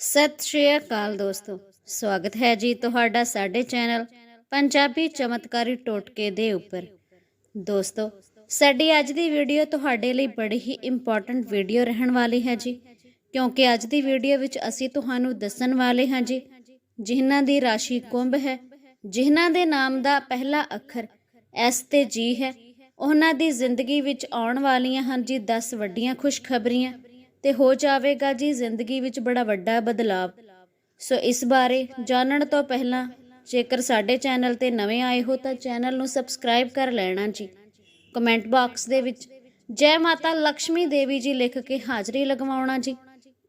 ਸਤਿ ਸ਼੍ਰੀ ਅਕਾਲ ਦੋਸਤੋ। ਸਵਾਗਤ ਹੈ ਜੀ ਤੁਹਾਡਾ ਸਾਡੇ ਚੈਨਲ ਪੰਜਾਬੀ ਚਮਤਕਾਰੀ ਟੋਟਕੇ ਦੇ ਉੱਪਰ। ਦੋਸਤੋ, ਸਾਡੀ ਅੱਜ ਦੀ ਵੀਡੀਓ ਤੁਹਾਡੇ ਲਈ ਬੜੀ ਹੀ ਇੰਪੋਰਟੈਂਟ ਵੀਡੀਓ ਰਹਿਣ ਵਾਲੀ ਹੈ ਜੀ। ਕਿਉਂਕਿ ਅੱਜ ਦੀ ਵੀਡੀਓ ਵਿੱਚ ਅਸੀਂ ਤੁਹਾਨੂੰ ਦੱਸਣ ਵਾਲੇ ਹਾਂ ਜੀ, ਜਿਨ੍ਹਾਂ ਦੀ ਰਾਸ਼ੀ ਕੁੰਭ ਹੈ, ਜਿਨ੍ਹਾਂ ਦੇ ਨਾਮ ਦਾ ਪਹਿਲਾ ਅੱਖਰ ਐਸ ਤੇ ਜੀ ਹੈ। ਉਹਨਾਂ ਦੀ ਜ਼ਿੰਦਗੀ ਵਿੱਚ ਆਉਣ ਵਾਲੀਆਂ ਹਨ ਜੀ 10 ਵੱਡੀਆਂ ਖੁਸ਼ਖਬਰੀਆਂ। ਤੇ ਹੋ ਜਾਵੇਗਾ ਜੀ ਜ਼ਿੰਦਗੀ ਵਿੱਚ ਬੜਾ ਵੱਡਾ ਬਦਲਾਅ ਸੋ ਇਸ ਬਾਰੇ ਜਾਣਨ ਤੋਂ ਪਹਿਲਾਂ ਜੇਕਰ ਸਾਡੇ ਚੈਨਲ ਤੇ ਨਵੇਂ ਆਏ ਹੋ ਤਾਂ ਚੈਨਲ ਨੂੰ ਸਬਸਕ੍ਰਾਈਬ ਕਰ ਲੈਣਾ ਜੀ। ਕਮੈਂਟ ਬਾਕਸ ਦੇ ਵਿੱਚ ਜੈ ਮਾਤਾ ਲక్ష్ਮੀ ਦੇਵੀ ਜੀ ਲਿਖ ਕੇ ਹਾਜ਼ਰੀ ਲਗਵਾਉਣਾ ਜੀ,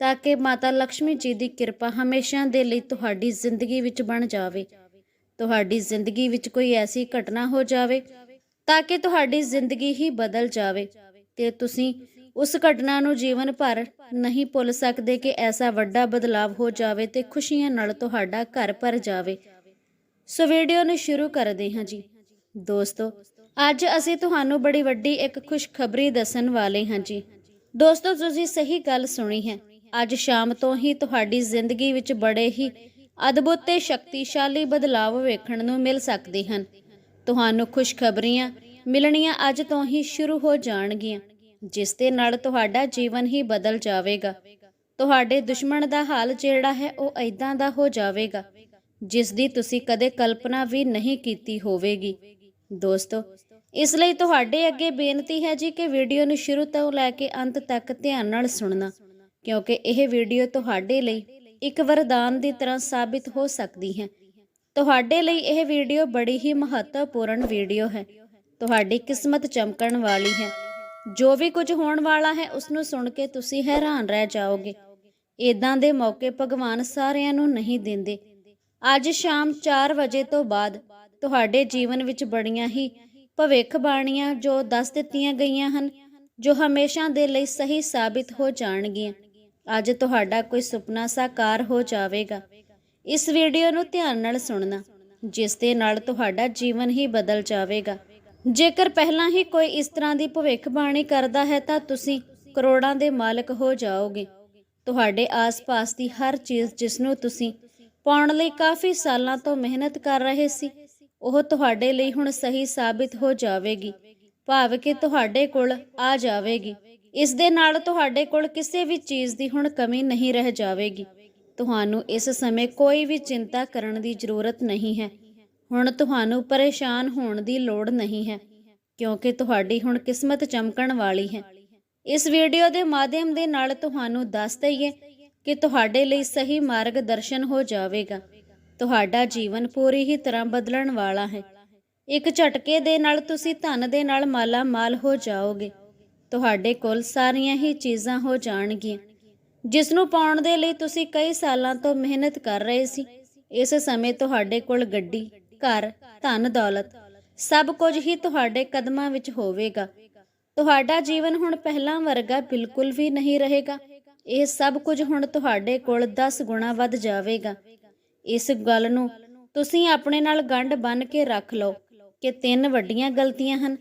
ਤਾਂ ਕਿ ਮਾਤਾ ਲక్ష్ਮੀ ਜੀ ਦੀ ਕਿਰਪਾ ਹਮੇਸ਼ਾ ਦੇ ਲਈ ਤੁਹਾਡੀ ਜ਼ਿੰਦਗੀ ਵਿੱਚ ਬਣ ਜਾਵੇ। ਤੁਹਾਡੀ ਜ਼ਿੰਦਗੀ ਵਿੱਚ ਕੋਈ ਐਸੀ ਘਟਨਾ ਹੋ ਜਾਵੇ ਤਾਂ ਕਿ ਤੁਹਾਡੀ ਜ਼ਿੰਦਗੀ ਹੀ ਬਦਲ ਜਾਵੇ ਤੇ ਤੁਸੀਂ ਉਸ ਘਟਨਾ ਨੂੰ ਜੀਵਨ ਭਰ ਨਹੀਂ ਭੁੱਲ ਸਕਦੇ ਕਿ ਐਸਾ ਵੱਡਾ ਬਦਲਾਵ ਹੋ ਜਾਵੇ ਤੇ ਖੁਸ਼ੀਆਂ ਨਾਲ ਤੁਹਾਡਾ ਘਰ ਭਰ ਜਾਵੇ। ਸੋ ਵੀਡੀਓ ਨੂੰ ਸ਼ੁਰੂ ਕਰਦੇ ਹਾਂ ਜੀ। ਦੋਸਤੋ, ਅੱਜ ਅਸੀਂ ਤੁਹਾਨੂੰ ਬੜੀ ਵੱਡੀ ਇੱਕ ਖੁਸ਼ਖਬਰੀ ਦੱਸਣ ਵਾਲੇ ਹਾਂ ਜੀ। ਦੋਸਤੋ, ਤੁਸੀਂ ਸਹੀ ਗੱਲ ਸੁਣੀ ਹੈ। ਅੱਜ ਸ਼ਾਮ ਤੋਂ ਹੀ ਤੁਹਾਡੀ ਜ਼ਿੰਦਗੀ ਵਿੱਚ ਬੜੇ ਹੀ ਅਦਭੁਤ ਤੇ ਸ਼ਕਤੀਸ਼ਾਲੀ ਬਦਲਾਵ ਵੇਖਣ ਨੂੰ ਮਿਲ ਸਕਦੇ ਹਨ। ਤੁਹਾਨੂੰ ਖੁਸ਼ਖਬਰੀਆਂ ਮਿਲਣੀਆਂ ਅੱਜ ਤੋਂ ਹੀ ਸ਼ੁਰੂ ਹੋ ਜਾਣਗੀਆਂ। ਜਿਸ ਦੇ ਨਾਲ ਤੁਹਾਡਾ ਜੀਵਨ ਹੀ ਬਦਲ ਜਾਵੇਗਾ। ਤੁਹਾਡੇ ਦੁਸ਼ਮਣ ਦਾ ਹਾਲ ਜਿਹੜਾ ਹੈ, ਉਹ ਐਦਾਂ ਦਾ ਹੋ ਜਾਵੇਗਾ, ਜਿਸ ਦੀ ਤੁਸੀਂ ਕਦੇ ਕਲਪਨਾ ਵੀ ਨਹੀਂ ਕੀਤੀ ਹੋਵੇਗੀ। ਦੋਸਤੋ, ਇਸ ਲਈ ਤੁਹਾਡੇ ਅੱਗੇ ਬੇਨਤੀ ਹੈ ਜੀ ਕਿ ਵੀਡੀਓ ਨੂੰ ਸ਼ੁਰੂ ਤੋਂ ਲੈ ਕੇ ਅੰਤ ਤੱਕ ਧਿਆਨ ਨਾਲ ਸੁਣਨਾ, ਕਿਉਂਕਿ ਇਹ ਵੀਡੀਓ ਤੁਹਾਡੇ ਲਈ ਇੱਕ ਵਰਦਾਨ ਦੀ ਤਰ੍ਹਾਂ ਸਾਬਿਤ ਹੋ ਸਕਦੀ ਹੈ। ਤੁਹਾਡੇ ਲਈ ਇਹ ਵੀਡੀਓ ਬੜੀ ਹੀ ਮਹੱਤਵਪੂਰਨ ਵੀਡੀਓ ਹੈ। ਤੁਹਾਡੀ ਕਿਸਮਤ ਚਮਕਣ ਵਾਲੀ ਹੈ। ਜੋ ਵੀ ਕੁਝ ਹੋਣ ਵਾਲਾ ਹੈ ਉਸ ਨੂੰ ਸੁਣ ਕੇ ਤੁਸੀਂ ਹੈਰਾਨ ਰਹਿ ਜਾਓਗੇ। ਇਦਾਂ ਦੇ ਮੌਕੇ ਭਗਵਾਨ ਸਾਰਿਆਂ ਨੂੰ ਨਹੀਂ ਦਿੰਦੇ। ਅੱਜ ਸ਼ਾਮ 4 ਵਜੇ ਤੋਂ ਬਾਅਦ ਤੁਹਾਡੇ ਜੀਵਨ ਵਿੱਚ ਬੜੀਆਂ ਹੀ ਭਵਿੱਖ ਬਾਣੀਆਂ ਜੋ ਦੱਸ ਦਿੱਤੀਆਂ ਗਈਆਂ ਹਨ, ਜੋ ਹਮੇਸ਼ਾ ਦੇ ਲਈ ਸਹੀ ਸਾਬਿਤ ਹੋ ਜਾਣਗੀਆਂ। ਅੱਜ ਤੁਹਾਡਾ ਕੋਈ ਸੁਪਨਾ ਸਾਕਾਰ ਹੋ ਜਾਵੇਗਾ। ਇਸ ਵੀਡੀਓ ਨੂੰ ਧਿਆਨ ਨਾਲ ਸੁਣਨਾ, ਜਿਸ ਦੇ ਨਾਲ ਤੁਹਾਡਾ ਜੀਵਨ ਹੀ ਬਦਲ ਜਾਵੇਗਾ। ਜੇਕਰ ਪਹਿਲਾਂ ਹੀ ਕੋਈ ਇਸ ਤਰ੍ਹਾਂ ਦੀ ਭਵਿੱਖਬਾਣੀ ਕਰਦਾ ਹੈ ਤਾਂ ਤੁਸੀਂ ਕਰੋੜਾਂ ਦੇ ਮਾਲਕ ਹੋ ਜਾਓਗੇ। ਤੁਹਾਡੇ ਆਸ-ਪਾਸ ਦੀ ਹਰ ਚੀਜ਼ ਜਿਸ ਨੂੰ ਤੁਸੀਂ ਪਾਉਣ ਲਈ ਕਾਫੀ ਸਾਲਾਂ ਤੋਂ ਮਿਹਨਤ ਕਰ ਰਹੇ ਸੀ, ਉਹ ਤੁਹਾਡੇ ਲਈ ਹੁਣ ਸਹੀ ਸਾਬਿਤ ਹੋ ਜਾਵੇਗੀ, ਭਾਵ ਕਿ ਤੁਹਾਡੇ ਕੋਲ ਆ ਜਾਵੇਗੀ। ਇਸ ਦੇ ਨਾਲ ਤੁਹਾਡੇ ਕੋਲ ਕਿਸੇ ਵੀ ਚੀਜ਼ ਦੀ ਹੁਣ ਕਮੀ ਨਹੀਂ ਰਹਿ ਜਾਵੇਗੀ। ਤੁਹਾਨੂੰ ਇਸ ਸਮੇਂ ਕੋਈ ਵੀ ਚਿੰਤਾ ਕਰਨ ਦੀ ਜ਼ਰੂਰਤ ਨਹੀਂ ਹੈ। ਹੁਣ ਤੁਹਾਨੂੰ ਪਰੇਸ਼ਾਨ ਹੋਣ ਦੀ ਲੋੜ ਨਹੀਂ ਹੈ, ਕਿਉਂਕਿ ਤੁਹਾਡੀ ਹੁਣ ਕਿਸਮਤ ਚਮਕਣ ਵਾਲੀ ਹੈ। ਇਸ ਵੀਡੀਓ ਦੇ ਮਾਧਿਅਮ ਦੇ ਨਾਲ ਤੁਹਾਨੂੰ ਦੱਸ ਦਈਏ ਕਿ ਤੁਹਾਡੇ ਲਈ ਸਹੀ ਮਾਰਗਦਰਸ਼ਨ ਹੋ ਜਾਵੇਗਾ। ਤੁਹਾਡਾ ਜੀਵਨ ਪੂਰੀ ਹੀ ਤਰ੍ਹਾਂ ਬਦਲਣ ਵਾਲਾ ਹੈ। ਇੱਕ ਝਟਕੇ ਦੇ ਨਾਲ ਤੁਸੀਂ ਧਨ ਦੇ ਨਾਲ ਮਾਲਾ ਮਾਲ ਹੋ ਜਾਓਗੇ। ਤੁਹਾਡੇ ਕੋਲ ਸਾਰੀਆਂ ਹੀ ਚੀਜ਼ਾਂ ਹੋ ਜਾਣਗੀਆਂ। ਜਿਸ ਨੂੰ ਪਾਉਣ ਦੇ ਲਈ ਤੁਸੀਂ ਕਈ ਸਾਲਾਂ ਤੋਂ ਮਿਹਨਤ ਕਰ ਰਹੇ ਸੀ, ਇਸ ਸਮੇਂ ਤੁਹਾਡੇ ਕੋਲ ਗੱਡੀ ਘਰ, ਧਨ, ਦੌਲਤ। ਸਭ ਕੁਝ ਹੀ ਤੁਹਾਡੇ ਕਦਮਾਂ ਵਿੱਚ ਹੋਵੇਗਾ। ਤੁਹਾਡਾ ਜੀਵਨ ਹੁਣ ਪਹਿਲਾਂ ਵਰਗਾ ਬਿਲਕੁਲ ਵੀ ਨਹੀਂ ਰਹੇਗਾ। ਇਹ ਸਭ ਕੁਝ ਹੁਣ ਤੁਹਾਡੇ ਕੋਲ 10 ਗੁਣਾ ਵੱਧ ਜਾਵੇਗਾ। ਇਸ ਗੱਲ ਨੂੰ ਤੁਸੀਂ ਆਪਣੇ ਨਾਲ ਗੰਢ ਬੰਨ ਕੇ ਰੱਖ ਲਓ ਕਿ ਤਿੰਨ ਵੱਡੀਆਂ ਗਲਤੀਆਂ ਹਨ,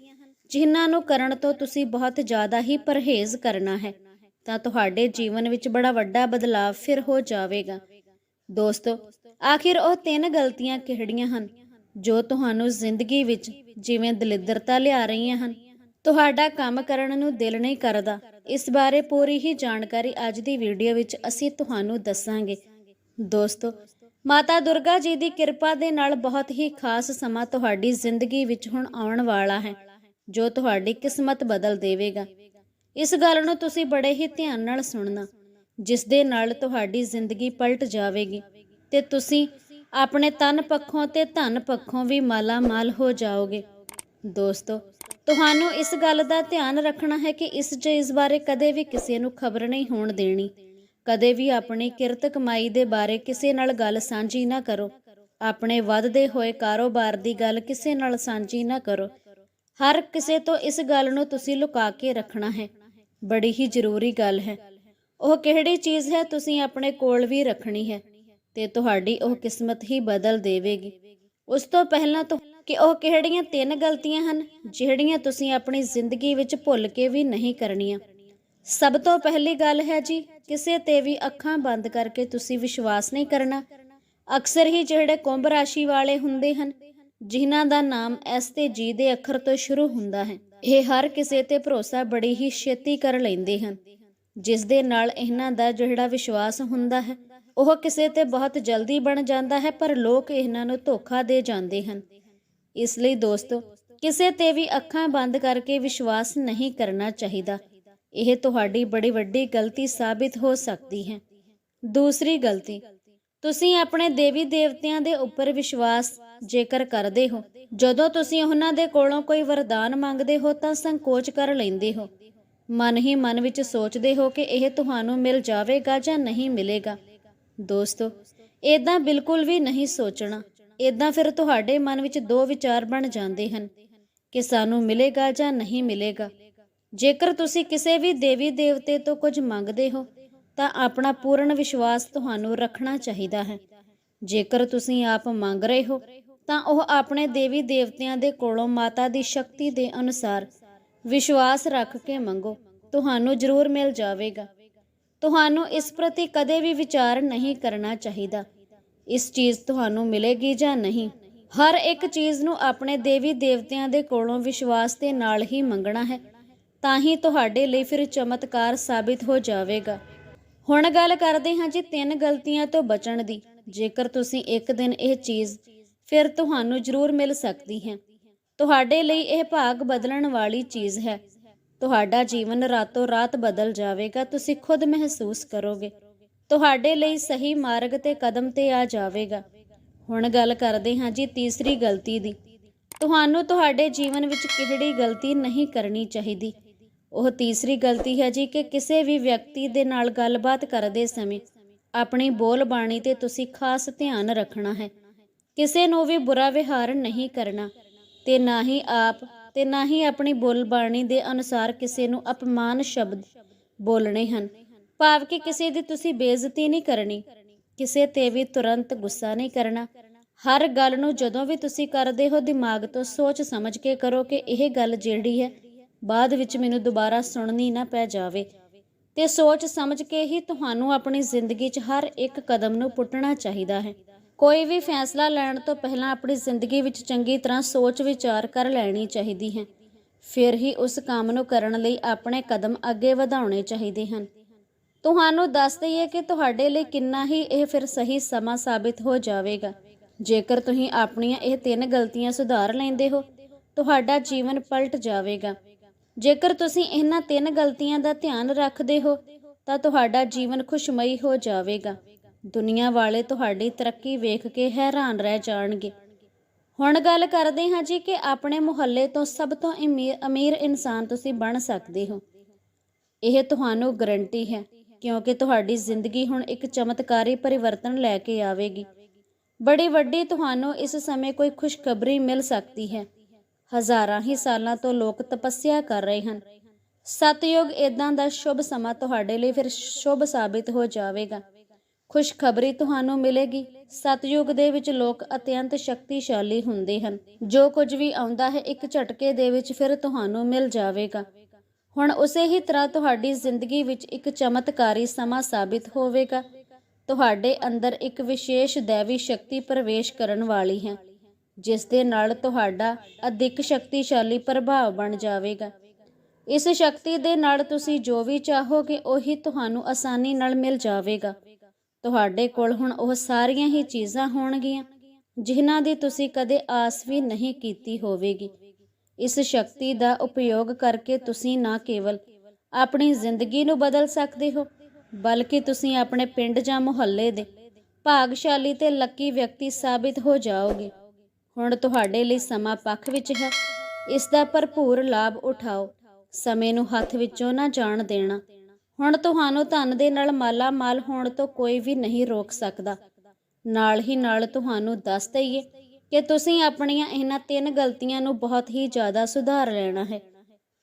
ਜਿਨ੍ਹਾਂ ਨੂੰ ਕਰਨ ਤੋਂ ਤੁਸੀਂ ਬਹੁਤ ਜ਼ਿਆਦਾ ਹੀ ਪਰਹੇਜ਼ ਕਰਨਾ ਹੈ। ਤਾਂ ਤੁਹਾਡੇ ਜੀਵਨ ਵਿੱਚ ਬੜਾ ਵੱਡਾ ਬਦਲਾਅ ਫਿਰ ਹੋ ਜਾਵੇਗਾ। ਦੋਸਤੋ, ਆਖਿਰ ਉਹ ਤਿੰਨ ਗਲਤੀਆਂ ਕਿਹੜੀਆਂ ਹਨ? ਜੋ ਤੁਹਾਨੂੰ ਜ਼ਿੰਦਗੀ ਵਿੱਚ ਜਿਵੇਂ ਦਲਿੱਦਰਤਾ ਲਿਆ ਰਹੀਆਂ ਹਨ, ਤੁਹਾਡਾ ਕੰਮ ਕਰਨ ਨੂੰ ਦਿਲ ਨਹੀਂ ਕਰਦਾ। ਇਸ ਬਾਰੇ ਪੂਰੀ ਹੀ ਜਾਣਕਾਰੀ ਅੱਜ ਦੀ ਵੀਡੀਓ ਵਿੱਚ ਅਸੀਂ ਤੁਹਾਨੂੰ ਦੱਸਾਂਗੇ। ਦੋਸਤੋ, ਮਾਤਾ ਦੁਰਗਾ ਜੀ ਦੀ ਕਿਰਪਾ ਦੇ ਨਾਲ ਬਹੁਤ ਹੀ ਖਾਸ ਸਮਾਂ ਤੁਹਾਡੀ ਜ਼ਿੰਦਗੀ ਵਿੱਚ ਹੁਣ ਆਉਣ ਵਾਲਾ ਹੈ, ਜੋ ਤੁਹਾਡੀ ਕਿਸਮਤ ਬਦਲ ਦੇਵੇਗਾ। ਇਸ ਗੱਲ ਨੂੰ ਤੁਸੀਂ ਬੜੇ ਹੀ ਧਿਆਨ ਨਾਲ ਸੁਣਨਾ, ਜਿਸ ਦੇ ਨਾਲ ਤੁਹਾਡੀ ਜ਼ਿੰਦਗੀ ਪਲਟ ਜਾਵੇਗੀ ਤੇ ਤੁਸੀਂ ਆਪਣੇ ਤਨ ਪੱਖੋਂ ਤੇ ਧਨ ਪੱਖੋਂ ਵੀ ਮਾਲਾ ਮਾਲ ਹੋ ਜਾਓਗੇ। ਦੋਸਤੋ, ਤੁਹਾਨੂੰ ਇਸ ਗੱਲ ਦਾ ਧਿਆਨ ਰੱਖਣਾ ਹੈ ਕਿ ਇਸ ਚੀਜ਼ ਬਾਰੇ ਕਦੇ ਵੀ ਕਿਸੇ ਨੂੰ ਖਬਰ ਨਹੀਂ ਹੋਣ ਦੇਣੀ। ਕਦੇ ਵੀ ਆਪਣੀ ਕਿਰਤ ਕਮਾਈ ਦੇ ਬਾਰੇ ਕਿਸੇ ਨਾਲ ਗੱਲ ਸਾਂਝੀ ਨਾ ਕਰੋ। ਆਪਣੇ ਵੱਧਦੇ ਹੋਏ ਕਾਰੋਬਾਰ ਦੀ ਗੱਲ ਕਿਸੇ ਨਾਲ ਸਾਂਝੀ ਨਾ ਕਰੋ। ਹਰ ਕਿਸੇ ਤੋਂ ਇਸ ਗੱਲ ਨੂੰ ਤੁਸੀਂ ਲੁਕਾ ਕੇ ਰੱਖਣਾ ਹੈ। ਬੜੀ ਹੀ ਜ਼ਰੂਰੀ ਗੱਲ ਹੈ। ਉਹ ਕਿਹੜੀ ਚੀਜ਼ ਹੈ ਤੁਸੀਂ ਆਪਣੇ ਕੋਲ ਵੀ ਰੱਖਣੀ ਹੈ। ਤੇ ਤੁਹਾਡੀ ਉਹ ਕਿਸਮਤ ਹੀ ਬਦਲ ਦੇਵੇਗੀ। ਉਸ ਤੋਂ ਪਹਿਲਾਂ ਤੋਂ ਕਿ ਉਹ ਕਿਹੜੀਆਂ ਤਿੰਨ ਗਲਤੀਆਂ ਹਨ, ਜਿਹੜੀਆਂ ਤੁਸੀਂ ਆਪਣੀ ਜ਼ਿੰਦਗੀ ਵਿੱਚ ਭੁੱਲ ਕੇ ਵੀ ਨਹੀਂ ਕਰਨੀਆਂ। ਸਭ ਤੋਂ ਪਹਿਲੀ ਗੱਲ ਹੈ ਜੀ, ਕਿਸੇ ਤੇ ਵੀ ਅੱਖਾਂ ਬੰਦ ਕਰਕੇ ਤੁਸੀਂ ਵਿਸ਼ਵਾਸ ਨਹੀਂ ਕਰਨਾ। ਅਕਸਰ ਹੀ ਜਿਹੜੇ ਕੁੰਭ ਰਾਸ਼ੀ ਵਾਲੇ ਹੁੰਦੇ ਹਨ, ਜਿਨ੍ਹਾਂ ਦਾ ਨਾਮ ਐਸ ਤੇ ਜੀ ਦੇ ਅੱਖਰ ਤੋਂ ਸ਼ੁਰੂ ਹੁੰਦਾ ਹੈ, ਇਹ ਹਰ ਕਿਸੇ ਤੇ ਭਰੋਸਾ ਬੜੀ ਹੀ ਛੇਤੀ ਕਰ ਲੈਂਦੇ ਹਨ। ਜਿਸ ਦੇ ਨਾਲ ਇਹਨਾਂ ਦਾ ਜਿਹੜਾ ਵਿਸ਼ਵਾਸ ਹੁੰਦਾ ਹੈ ਉਹ ਕਿਸੇ ਤੇ ਬਹੁਤ ਜਲਦੀ ਬਣ ਜਾਂਦਾ ਹੈ, ਪਰ ਲੋਕ ਇਹਨਾਂ ਨੂੰ ਧੋਖਾ ਦੇ ਜਾਂਦੇ ਹਨ। ਇਸ ਲਈ ਦੋਸਤੋ, ਕਿਸੇ ਤੇ ਵੀ ਅੱਖਾਂ ਬੰਦ ਕਰਕੇ ਵਿਸ਼ਵਾਸ ਨਹੀਂ ਕਰਨਾ ਚਾਹੀਦਾ। ਇਹ ਤੁਹਾਡੀ ਬੜੀ ਵੱਡੀ ਗਲਤੀ ਸਾਬਿਤ ਹੋ ਸਕਦੀ ਹੈ। ਦੂਸਰੀ ਗਲਤੀ, ਤੁਸੀਂ ਆਪਣੇ ਦੇਵੀ ਦੇਵਤਿਆਂ ਦੇ ਉੱਪਰ ਵਿਸ਼ਵਾਸ ਜੇਕਰ ਕਰਦੇ ਹੋ, ਜਦੋਂ ਤੁਸੀਂ ਉਹਨਾਂ ਦੇ ਕੋਲੋਂ ਕੋਈ ਵਰਦਾਨ ਮੰਗਦੇ ਹੋ ਤਾਂ ਸੰਕੋਚ ਕਰ ਲੈਂਦੇ ਹੋ। ਮਨ ਹੀ ਮਨ ਵਿੱਚ ਸੋਚਦੇ ਹੋ ਕਿ ਇਹ ਤੁਹਾਨੂੰ ਮਿਲ ਜਾਵੇਗਾ ਜਾਂ ਨਹੀਂ ਮਿਲੇਗਾ। ਦੋਸਤੋ ਇਦਾਂ ਬਿਲਕੁਲ ਵੀ ਨਹੀਂ ਸੋਚਣਾ। ਇਦਾਂ ਫਿਰ ਤੁਹਾਡੇ ਮਨ ਵਿੱਚ ਦੋ ਵਿਚਾਰ ਬਣ ਜਾਂਦੇ ਹਨ ਕਿ ਸਾਨੂੰ ਮਿਲੇਗਾ ਜਾਂ ਨਹੀਂ ਮਿਲੇਗਾ। ਜੇਕਰ ਤੁਸੀਂ ਕਿਸੇ ਵੀ ਦੇਵੀ ਦੇਵਤੇ ਤੋਂ ਕੁਝ ਮੰਗਦੇ ਹੋ, ਤਾਂ ਆਪਣਾ ਪੂਰਨ ਵਿਸ਼ਵਾਸ ਤੁਹਾਨੂੰ ਰੱਖਣਾ ਚਾਹੀਦਾ ਹੈ। ਜੇਕਰ ਤੁਸੀਂ ਆਪ ਮੰਗ ਰਹੇ ਹੋ, ਤਾਂ ਉਹ ਆਪਣੇ ਦੇਵੀ ਦੇਵਤਿਆਂ ਦੇ ਕੋਲੋਂ ਮਾਤਾ ਦੀ ਸ਼ਕਤੀ ਦੇ ਅਨੁਸਾਰ ਵਿਸ਼ਵਾਸ ਰੱਖ ਕੇ ਮੰਗੋ। ਤੁਹਾਨੂੰ ਜ਼ਰੂਰ ਮਿਲ ਜਾਵੇਗਾ। ਤੁਹਾਨੂੰ ਇਸ ਪ੍ਰਤੀ ਕਦੇ ਵੀ ਵਿਚਾਰ ਨਹੀਂ ਕਰਨਾ ਚਾਹੀਦਾ। ਇਸ ਚੀਜ਼ ਤੁਹਾਨੂੰ ਮਿਲੇਗੀ ਜਾਂ ਨਹੀਂ? ਹਰ ਇੱਕ ਚੀਜ਼ ਨੂੰ ਆਪਣੇ ਦੇਵੀ ਦੇਵਤਿਆਂ ਦੇ ਕੋਲੋਂ ਵਿਸ਼ਵਾਸ ਦੇ ਨਾਲ ਹੀ ਮੰਗਣਾ ਹੈ, ਤਾਂ ਹੀ ਤੁਹਾਡੇ ਲਈ ਫਿਰ ਚਮਤਕਾਰ ਸਾਬਿਤ ਹੋ ਜਾਵੇਗਾ। ਹੁਣ ਗੱਲ ਕਰਦੇ ਹਾਂ ਜੀ ਤਿੰਨ ਗਲਤੀਆਂ ਤੋਂ ਬਚਣ ਦੀ। ਜੇਕਰ ਤੁਸੀਂ ਇੱਕ ਦਿਨ ਇਹ ਚੀਜ਼ ਫਿਰ ਤੁਹਾਨੂੰ ਜ਼ਰੂਰ ਮਿਲ ਸਕਦੀ ਹੈ। ਤੁਹਾਡੇ ਲਈ ਇਹ ਭਾਗ ਬਦਲਣ ਵਾਲੀ ਚੀਜ਼ ਹੈ। ਤੁਹਾਡਾ ਜੀਵਨ ਰਾਤੋਂ ਰਾਤ ਬਦਲ ਜਾਵੇਗਾ, ਤੁਸੀਂ ਖੁਦ ਮਹਿਸੂਸ ਕਰੋਗੇ। ਤੁਹਾਡੇ ਲਈ ਸਹੀ ਮਾਰਗ ਤੇ ਕਦਮ ਤੇ ਆ ਜਾਵੇਗਾ। ਹੁਣ ਗੱਲ ਕਰਦੇ ਹਾਂ ਜੀ ਤੀਸਰੀ ਗਲਤੀ ਦੀ। ਤੁਹਾਨੂੰ ਤੁਹਾਡੇ ਜੀਵਨ ਵਿੱਚ ਕਿਹੜੀ ਗਲਤੀ ਨਹੀਂ ਕਰਨੀ ਚਾਹੀਦੀ? ਉਹ ਤੀਸਰੀ ਗਲਤੀ ਹੈ ਜੀ ਕਿ ਕਿਸੇ ਵੀ ਵਿਅਕਤੀ ਦੇ ਨਾਲ ਗੱਲਬਾਤ ਕਰਦੇ ਸਮੇਂ ਆਪਣੀ ਬੋਲ ਬਾਣੀ ਤੇ ਤੁਸੀਂ ਖਾਸ ਧਿਆਨ ਰੱਖਣਾ ਹੈ। ਕਿਸੇ ਨੂੰ ਵੀ ਬੁਰਾ ਵਿਹਾਰ ਨਹੀਂ ਕਰਨਾ ਤੇ ਨਾ ਹੀ ਆਪ ਤੇ ਨਾ ਹੀ ਆਪਣੀ ਬੋਲ ਬਾਣੀ ਦੇ ਅਨੁਸਾਰ ਕਿਸੇ ਨੂੰ ਅਪਮਾਨ ਸ਼ਬਦ ਬੋਲਣੇ ਹਨ। ਭਾਵ ਕਿ ਕਿਸੇ ਦੀ ਤੁਸੀਂ ਬੇਇੱਜ਼ਤੀ ਨਹੀਂ ਕਰਨੀ, ਕਿਸੇ ਤੇ ਵੀ ਤੁਰੰਤ ਗੁੱਸਾ ਨਹੀਂ ਕਰਨਾ। ਹਰ ਗੱਲ ਨੂੰ ਜਦੋਂ ਵੀ ਤੁਸੀਂ ਕਰਦੇ ਹੋ, ਦਿਮਾਗ ਤੋਂ ਸੋਚ ਸਮਝ ਕੇ ਕਰੋ ਕਿ ਇਹ ਗੱਲ ਜਿਹੜੀ ਹੈ, ਬਾਅਦ ਵਿੱਚ ਮੈਨੂੰ ਦੁਬਾਰਾ ਸੁਣਨੀ ਨਾ ਪੈ ਜਾਵੇ। ਤੇ ਸੋਚ ਸਮਝ ਕੇ ਹੀ ਤੁਹਾਨੂੰ ਆਪਣੀ ਜ਼ਿੰਦਗੀ 'ਚ ਹਰ ਇੱਕ ਕਦਮ ਨੂੰ ਪੁੱਟਣਾ ਚਾਹੀਦਾ ਹੈ। ਕੋਈ ਵੀ ਫੈਸਲਾ ਲੈਣ ਤੋਂ ਪਹਿਲਾਂ ਆਪਣੀ ਜ਼ਿੰਦਗੀ ਵਿੱਚ ਚੰਗੀ ਤਰ੍ਹਾਂ ਸੋਚ ਵਿਚਾਰ ਕਰ ਲੈਣੀ ਚਾਹੀਦੀ ਹੈ। ਫਿਰ ਹੀ ਉਸ ਕੰਮ ਨੂੰ ਕਰਨ ਲਈ ਆਪਣੇ ਕਦਮ ਅੱਗੇ ਵਧਾਉਣੇ ਚਾਹੀਦੇ ਹਨ। ਤੁਹਾਨੂੰ ਦੱਸ ਦਈਏ ਕਿ ਤੁਹਾਡੇ ਲਈ ਕਿੰਨਾ ਹੀ ਇਹ ਫਿਰ ਸਹੀ ਸਮਾਂ ਸਾਬਿਤ ਹੋ ਜਾਵੇਗਾ। ਜੇਕਰ ਤੁਸੀਂ ਆਪਣੀਆਂ ਇਹ ਤਿੰਨ ਗਲਤੀਆਂ ਸੁਧਾਰ ਲੈਂਦੇ ਹੋ, ਤੁਹਾਡਾ ਜੀਵਨ ਪਲਟ ਜਾਵੇਗਾ। ਜੇਕਰ ਤੁਸੀਂ ਇਹਨਾਂ ਤਿੰਨ ਗਲਤੀਆਂ ਦਾ ਧਿਆਨ ਰੱਖਦੇ ਹੋ, ਤਾਂ ਤੁਹਾਡਾ ਜੀਵਨ ਖੁਸ਼ਮਈ ਹੋ ਜਾਵੇਗਾ। ਦੁਨੀਆ ਵਾਲੇ ਤੁਹਾਡੀ ਤਰੱਕੀ ਵੇਖ ਕੇ ਹੈਰਾਨ ਰਹਿ ਜਾਣਗੇ। ਹੁਣ ਗੱਲ ਕਰਦੇ ਹਾਂ ਜੀ ਕਿ ਆਪਣੇ ਮੁਹੱਲੇ ਤੋਂ ਸਭ ਤੋਂ ਅਮੀਰ ਇਨਸਾਨ ਤੁਸੀਂ ਬਣ ਸਕਦੇ ਹੋ। ਇਹ ਤੁਹਾਨੂੰ ਗਰੰਟੀ ਹੈ, ਕਿਉਂਕਿ ਤੁਹਾਡੀ ਜ਼ਿੰਦਗੀ ਹੁਣ ਇੱਕ ਚਮਤਕਾਰੀ ਪਰਿਵਰਤਨ ਲੈ ਕੇ ਆਵੇਗੀ। ਬੜੀ ਵੱਡੀ ਤੁਹਾਨੂੰ ਇਸ ਸਮੇਂ ਕੋਈ ਖੁਸ਼ਖਬਰੀ ਮਿਲ ਸਕਦੀ ਹੈ। ਹਜ਼ਾਰਾਂ ਹੀ ਸਾਲਾਂ ਤੋਂ ਲੋਕ ਤਪੱਸਿਆ ਕਰ ਰਹੇ ਹਨ। ਸਤਯੁਗ ਇਦਾਂ ਦਾ ਸ਼ੁਭ ਸਮਾਂ ਤੁਹਾਡੇ ਲਈ ਫਿਰ ਸ਼ੁਭ ਸਾਬਿਤ ਹੋ ਜਾਵੇਗਾ। ਖੁਸ਼ਖਬਰੀ ਤੁਹਾਨੂੰ ਮਿਲੇਗੀ। ਸਤਯੁਗ ਦੇ ਵਿੱਚ ਲੋਕ ਅਤਿਅੰਤ ਸ਼ਕਤੀਸ਼ਾਲੀ ਹੁੰਦੇ ਹਨ। ਜੋ ਕੁਝ ਵੀ ਆਉਂਦਾ ਹੈ, ਇੱਕ ਝਟਕੇ ਦੇ ਵਿੱਚ ਫਿਰ ਤੁਹਾਨੂੰ ਮਿਲ ਜਾਵੇਗਾ। ਹੁਣ ਉਸੇ ਹੀ ਤਰ੍ਹਾਂ ਤੁਹਾਡੀ ਜ਼ਿੰਦਗੀ ਵਿੱਚ ਇੱਕ ਚਮਤਕਾਰੀ ਸਮਾਂ ਸਾਬਿਤ ਹੋਵੇਗਾ। ਤੁਹਾਡੇ ਅੰਦਰ ਇੱਕ ਵਿਸ਼ੇਸ਼ ਦੇਵੀ ਸ਼ਕਤੀ ਪ੍ਰਵੇਸ਼ ਕਰਨ ਵਾਲੀ ਹੈ, ਜਿਸ ਦੇ ਨਾਲ ਤੁਹਾਡਾ ਅਧਿਕ ਸ਼ਕਤੀਸ਼ਾਲੀ ਪ੍ਰਭਾਵ ਬਣ ਜਾਵੇਗਾ। ਇਸ ਸ਼ਕਤੀ ਦੇ ਨਾਲ ਤੁਸੀਂ ਜੋ ਵੀ ਚਾਹੋਗੇ, ਉਹੀ ਤੁਹਾਨੂੰ ਆਸਾਨੀ ਨਾਲ ਮਿਲ ਜਾਵੇਗਾ। ਤੁਹਾਡੇ ਕੋਲ ਹੁਣ ਉਹ ਸਾਰੀਆਂ ਹੀ ਚੀਜ਼ਾਂ ਹੋਣਗੀਆਂ, ਜਿਨ੍ਹਾਂ ਦੀ ਤੁਸੀਂ ਕਦੇ ਆਸ ਵੀ ਨਹੀਂ ਕੀਤੀ ਹੋਵੇਗੀ। ਇਸ ਸ਼ਕਤੀ ਦਾ ਉਪਯੋਗ ਕਰਕੇ ਤੁਸੀਂ ਨਾ ਕੇਵਲ ਆਪਣੀ ਜ਼ਿੰਦਗੀ ਨੂੰ ਬਦਲ ਸਕਦੇ ਹੋ, ਬਲਕਿ ਤੁਸੀਂ ਆਪਣੇ ਪਿੰਡ ਜਾਂ ਮੁਹੱਲੇ ਦੇ ਭਾਗਸ਼ਾਲੀ ਤੇ ਲੱਕੀ ਵਿਅਕਤੀ ਸਾਬਿਤ ਹੋ ਜਾਓਗੇ। ਹੁਣ ਤੁਹਾਡੇ ਲਈ ਸਮਾਂ ਪੱਖ ਵਿੱਚ ਹੈ। ਇਸ ਦਾ ਭਰਪੂਰ ਲਾਭ ਉਠਾਓ। ਸਮੇਂ ਨੂੰ ਹੱਥ ਵਿੱਚੋਂ ਨਾ ਜਾਣ ਦੇਣਾ। ਹੁਣ ਤੁਹਾਨੂੰ ਧਨ ਦੇ ਨਾਲ ਮਾਲਾ ਮਾਲ ਹੋਣ ਤੋਂ ਕੋਈ ਵੀ ਨਹੀਂ ਰੋਕ ਸਕਦਾ। ਨਾਲ ਹੀ ਨਾਲ ਤੁਹਾਨੂੰ ਦੱਸ ਦਈਏ ਕਿ ਤੁਸੀਂ ਆਪਣੀਆਂ ਇਹਨਾਂ ਤਿੰਨ ਗਲਤੀਆਂ ਨੂੰ ਬਹੁਤ ਹੀ ਜ਼ਿਆਦਾ ਸੁਧਾਰ ਲੈਣਾ ਹੈ।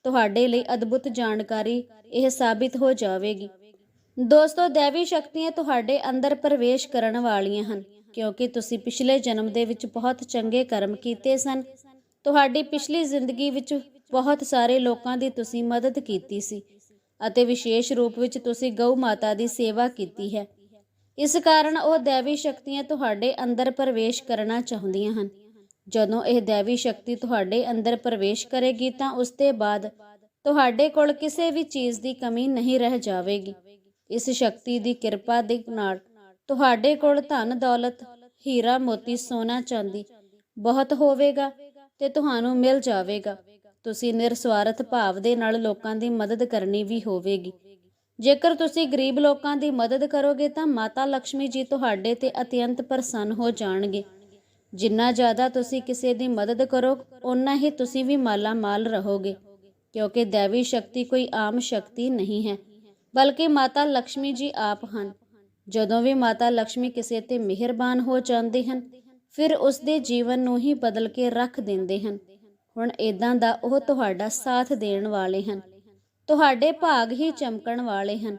ਤੁਹਾਡੇ ਲਈ ਅਦਭੁਤ ਜਾਣਕਾਰੀ ਇਹ ਸਾਬਿਤ ਹੋ ਜਾਵੇਗੀ। ਦੋਸਤੋ, ਦੇਵੀ ਸ਼ਕਤੀਆਂ ਤੁਹਾਡੇ ਅੰਦਰ ਪ੍ਰਵੇਸ਼ ਕਰਨ ਵਾਲੀਆਂ ਹਨ, ਕਿਉਂਕਿ ਤੁਸੀਂ ਪਿਛਲੇ ਜਨਮ ਦੇ ਵਿੱਚ ਬਹੁਤ ਚੰਗੇ ਕਰਮ ਕੀਤੇ ਸਨ। ਤੁਹਾਡੀ ਪਿਛਲੀ ਜ਼ਿੰਦਗੀ ਵਿੱਚ ਬਹੁਤ ਸਾਰੇ ਲੋਕਾਂ ਦੀ ਤੁਸੀਂ ਮਦਦ ਕੀਤੀ ਸੀ। ਅਤੇ ਵਿਸ਼ੇਸ਼ ਰੂਪ ਵਿੱਚ ਤੁਸੀਂ ਗਊ ਮਾਤਾ ਦੀ ਸੇਵਾ ਕੀਤੀ ਹੈ। ਇਸ ਕਾਰਨ ਉਹ ਦੇਵੀ ਸ਼ਕਤੀਆਂ ਤੁਹਾਡੇ ਅੰਦਰ ਪ੍ਰਵੇਸ਼ ਕਰਨਾ ਚਾਹੁੰਦੀਆਂ ਹਨ। ਜਦੋਂ ਇਹ ਦੇਵੀ ਸ਼ਕਤੀ ਤੁਹਾਡੇ ਅੰਦਰ ਪ੍ਰਵੇਸ਼ ਕਰੇਗੀ ਤਾਂ ਉਸ ਦੇ ਬਾਅਦ ਤੁਹਾਡੇ ਕੋਲ ਕਿਸੇ ਵੀ ਚੀਜ਼ ਦੀ ਕਮੀ ਨਹੀਂ ਰਹਿ ਜਾਵੇਗੀ। ਇਸ ਸ਼ਕਤੀ ਦੀ ਕਿਰਪਾ ਦੇ ਨਾਲ ਤੁਹਾਡੇ ਕੋਲ ਧਨ ਦੌਲਤ, ਹੀਰਾ ਮੋਤੀ ਸੋਨਾ ਚਾਂਦੀ ਬਹੁਤ ਹੋਵੇਗਾ ਤੇ ਤੁਹਾਨੂੰ ਮਿਲ ਜਾਵੇਗਾ। ਤੁਸੀਂ ਨਿਰਸਵਾਰਥ ਭਾਵ ਦੇ ਨਾਲ ਲੋਕਾਂ ਦੀ ਮਦਦ ਕਰਨੀ ਵੀ ਹੋਵੇਗੀ। ਜੇਕਰ ਤੁਸੀਂ ਗਰੀਬ ਲੋਕਾਂ ਦੀ ਮਦਦ ਕਰੋਗੇ ਤਾਂ ਮਾਤਾ ਲక్ష్ਮੀ ਜੀ ਤੁਹਾਡੇ ਤੇ ਅਤਿਅੰਤ ਪ੍ਰਸੰਨ ਹੋ ਜਾਣਗੇ। ਜਿੰਨਾ ਜ਼ਿਆਦਾ ਤੁਸੀਂ ਕਿਸੇ ਦੀ ਮਦਦ ਕਰੋ ਉਨਾ ਹੀ ਤੁਸੀਂ ਵੀ ਮਾਲਾ ਮਾਲ ਰਹੋਗੇ। ਕਿਉਂਕਿ ਦੇਵੀ ਸ਼ਕਤੀ ਕੋਈ ਆਮ ਸ਼ਕਤੀ ਨਹੀਂ ਹੈ, ਬਲਕਿ ਮਾਤਾ ਲక్ష్ਮੀ ਜੀ ਆਪ ਹਨ। ਜਦੋਂ ਵੀ ਮਾਤਾ ਲక్ష్ਮੀ ਕਿਸੇ ਤੇ ਮਿਹਰਬਾਨ ਹੋ ਜਾਂਦੇ ਹਨ, ਫਿਰ ਉਸ ਦੇ ਜੀਵਨ ਨੂੰ ਹੀ ਬਦਲ ਕੇ ਰੱਖ ਦਿੰਦੇ ਹਨ। ਹੁਣ ਇਦਾਂ ਦਾ ਉਹ ਤੁਹਾਡਾ ਸਾਥ ਦੇਣ ਵਾਲੇ ਹਨ। ਤੁਹਾਡੇ ਭਾਗ ਹੀ ਚਮਕਣ ਵਾਲੇ ਹਨ।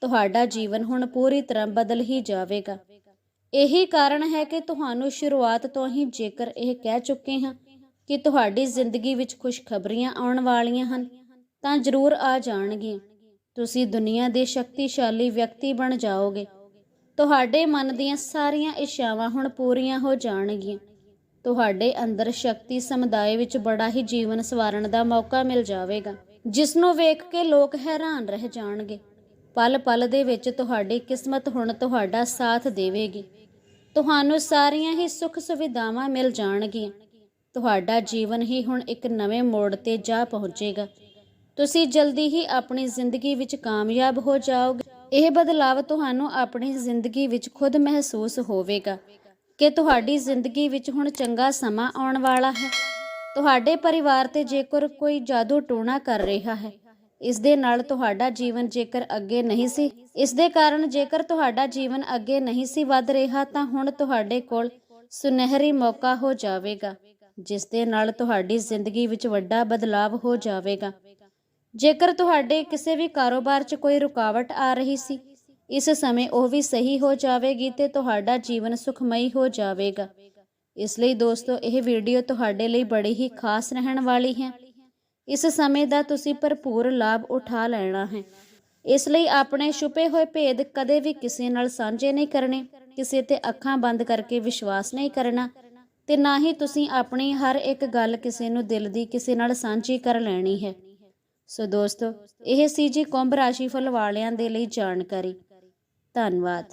ਤੁਹਾਡਾ ਜੀਵਨ ਹੁਣ ਪੂਰੀ ਤਰ੍ਹਾਂ ਬਦਲ ਹੀ ਜਾਵੇਗਾ। ਇਹੀ ਕਾਰਨ ਹੈ ਕਿ ਤੁਹਾਨੂੰ ਸ਼ੁਰੂਆਤ ਤੋਂ ਹੀ ਜੇਕਰ ਇਹ ਕਹਿ ਚੁੱਕੇ ਹਾਂ ਕਿ ਤੁਹਾਡੀ ਜ਼ਿੰਦਗੀ ਵਿੱਚ ਖੁਸ਼ਖਬਰੀਆਂ ਆਉਣ ਵਾਲੀਆਂ ਹਨ, ਤਾਂ ਜ਼ਰੂਰ ਆ ਜਾਣਗੀਆਂ। ਤੁਸੀਂ ਦੁਨੀਆ ਦੇ ਸ਼ਕਤੀਸ਼ਾਲੀ ਵਿਅਕਤੀ ਬਣ ਜਾਓਗੇ। ਤੁਹਾਡੇ ਮਨ ਦੀਆਂ ਸਾਰੀਆਂ ਇੱਛਾਵਾਂ ਹੁਣ ਪੂਰੀਆਂ ਹੋ ਜਾਣਗੀਆਂ। ਤੁਹਾਡੇ ਅੰਦਰ ਸ਼ਕਤੀ ਸਮੁਦਾਇ ਵਿੱਚ ਬੜਾ ਹੀ ਜੀਵਨ ਸਵਾਰਨ ਦਾ ਮੌਕਾ ਮਿਲ ਜਾਵੇਗਾ, ਜਿਸ ਨੂੰ ਵੇਖ ਕੇ ਲੋਕ ਹੈਰਾਨ ਰਹਿ ਜਾਣਗੇ। ਪਲ ਪਲ ਦੇ ਵਿੱਚ ਤੁਹਾਡੀ ਕਿਸਮਤ ਹੁਣ ਤੁਹਾਡਾ ਸਾਥ ਦੇਵੇਗੀ। ਤੁਹਾਨੂੰ ਸਾਰੀਆਂ ਹੀ ਸੁੱਖ ਸੁਵਿਧਾਵਾਂ ਮਿਲ ਜਾਣਗੀਆਂ। ਤੁਹਾਡਾ ਜੀਵਨ ਹੀ ਹੁਣ ਇੱਕ ਨਵੇਂ ਮੋੜ ਤੇ ਜਾ ਪਹੁੰਚੇਗਾ। ਤੁਸੀਂ ਜਲਦੀ ਹੀ ਆਪਣੀ ਜ਼ਿੰਦਗੀ ਵਿੱਚ ਕਾਮਯਾਬ ਹੋ ਜਾਓਗੇ। ਇਹ ਬਦਲਾਵ ਤੁਹਾਨੂੰ ਆਪਣੀ ਜ਼ਿੰਦਗੀ ਵਿੱਚ ਖੁਦ ਮਹਿਸੂਸ ਹੋਵੇਗਾ। ਕਿ ਤੁਹਾਡੀ ਜ਼ਿੰਦਗੀ ਵਿੱਚ ਹੁਣ ਚੰਗਾ ਸਮਾਂ ਆਉਣ ਵਾਲਾ ਹੈ। ਤੁਹਾਡੇ ਪਰਿਵਾਰ ਤੇ ਜੇਕਰ ਕੋਈ ਜਾਦੂ ਟੋਣਾ ਕਰ ਰਿਹਾ ਹੈ, ਇਸ ਦੇ ਨਾਲ ਤੁਹਾਡਾ ਜੀਵਨ ਜੇਕਰ ਅੱਗੇ ਨਹੀਂ ਸੀ, ਇਸ ਦੇ ਕਾਰਨ ਜੇਕਰ ਤੁਹਾਡਾ ਜੀਵਨ ਅੱਗੇ ਨਹੀਂ ਸੀ ਵੱਧ ਰਿਹਾ, ਤਾਂ ਹੁਣ ਤੁਹਾਡੇ ਕੋਲ ਸੁਨਹਿਰੀ ਮੌਕਾ ਹੋ ਜਾਵੇਗਾ, ਜਿਸ ਦੇ ਨਾਲ ਤੁਹਾਡੀ ਜ਼ਿੰਦਗੀ ਵਿੱਚ ਵੱਡਾ ਬਦਲਾਵ ਹੋ ਜਾਵੇਗਾ। ਜੇਕਰ ਤੁਹਾਡੇ ਕਿਸੇ ਵੀ ਕਾਰੋਬਾਰ 'ਚ ਕੋਈ ਰੁਕਾਵਟ ਆ ਰਹੀ ਸੀ ਇਸ ਸਮੇਂ ਉਹ ਵੀ ਸਹੀ ਹੋ ਜਾਵੇਗੀ ਤੇ ਤੁਹਾਡਾ ਜੀਵਨ ਸੁਖਮਈ ਹੋ ਜਾਵੇਗਾ। ਇਸ ਲਈ ਦੋਸਤੋ, ਇਹ ਵੀਡੀਓ ਤੁਹਾਡੇ ਲਈ ਬੜੀ ਹੀ ਖਾਸ ਰਹਿਣ ਵਾਲੀ ਹੈ। ਇਸ ਸਮੇਂ ਦਾ ਤੁਸੀਂ ਭਰਪੂਰ ਲਾਭ ਉਠਾ ਲੈਣਾ ਹੈ। ਇਸ ਲਈ ਆਪਣੇ ਛੁਪੇ ਹੋਏ ਭੇਦ ਕਦੇ ਵੀ ਕਿਸੇ ਨਾਲ ਸਾਂਝੇ ਨਹੀਂ ਕਰਨੇ, ਕਿਸੇ ਤੇ ਅੱਖਾਂ ਬੰਦ ਕਰਕੇ ਵਿਸ਼ਵਾਸ ਨਹੀਂ ਕਰਨਾ ਤੇ ਨਾ ਹੀ ਤੁਸੀਂ ਆਪਣੀ ਹਰ ਇੱਕ ਗੱਲ ਕਿਸੇ ਨੂੰ ਦਿਲ ਦੀ ਕਿਸੇ ਨਾਲ ਸਾਂਝੀ ਕਰ ਲੈਣੀ ਹੈ। ਸੋ ਦੋਸਤੋ, ਇਹ ਸੀ ਜੀ ਕੁੰਭ ਰਾਸ਼ੀ ਫਲ ਵਾਲਿਆਂ ਦੇ ਲਈ ਜਾਣਕਾਰੀ। ਧੰਨਵਾਦ।